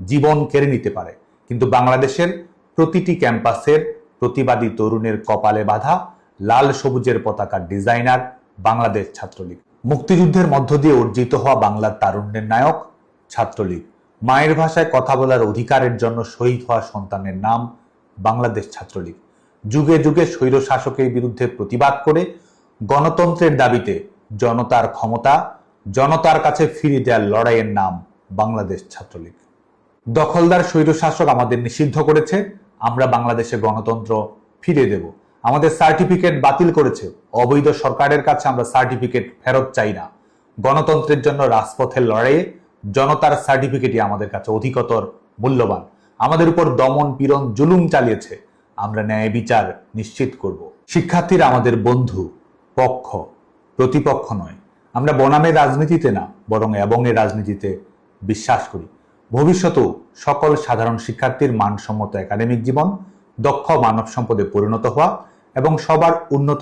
জীবন কেড়ে নিতে পারে। কিন্তু বাংলাদেশের প্রতিটি ক্যাম্পাসের প্রতিবাদী তরুণের কপালে বাঁধা, লাল সবুজের পতাকার ডিজাইনার, বাংলাদেশ ছাত্রলীগ। মুক্তিযুদ্ধের মধ্য দিয়ে অর্জিত হওয়া বাংলার তারুণ্যের নায়ক, ছাত্রলীগ। মায়ের ভাষায় কথা বলার অধিকারের জন্য শহীদ হওয়া সন্তানের নাম, বাংলাদেশ ছাত্রলীগ। যুগে যুগে স্বৈর শাসকের বিরুদ্ধে প্রতিবাদ করে গণতন্ত্রের দাবিতে জনতার ক্ষমতা, জনতার কাছে ফিরিয়ে দেওয়ার লড়াইয়ের নাম, বাংলাদেশ ছাত্রলীগ। দখলদার স্বৈরশাসক আমাদের নিষিদ্ধ করেছে, আমরা বাংলাদেশে গণতন্ত্র ফিরে দেব। আমাদের সার্টিফিকেট বাতিল করেছে, অবৈধ সরকারের কাছে আমরা সার্টিফিকেট ফেরত চাই না। গণতন্ত্রের জন্য রাজপথের লড়াইয়ে জনতার সার্টিফিকেটই আমাদের কাছে অধিকতর মূল্যবান। আমাদের উপর দমন পীড়ন জুলুম চালিয়েছে, আমরা ন্যায় বিচার নিশ্চিত করব। শিক্ষার্থীরা আমাদের বন্ধু, পক্ষ, প্রতিপক্ষ নয়। আমরা বনামের রাজনীতিতে না, বরং এবংয়ের রাজনীতিতে বিশ্বাস করি। ভবিষ্যতেও সকল সাধারণ শিক্ষার্থীর মানসম্মত একাডেমিক জীবন, দক্ষ মানব সম্পদে পরিণত হওয়া এবং সবার উন্নত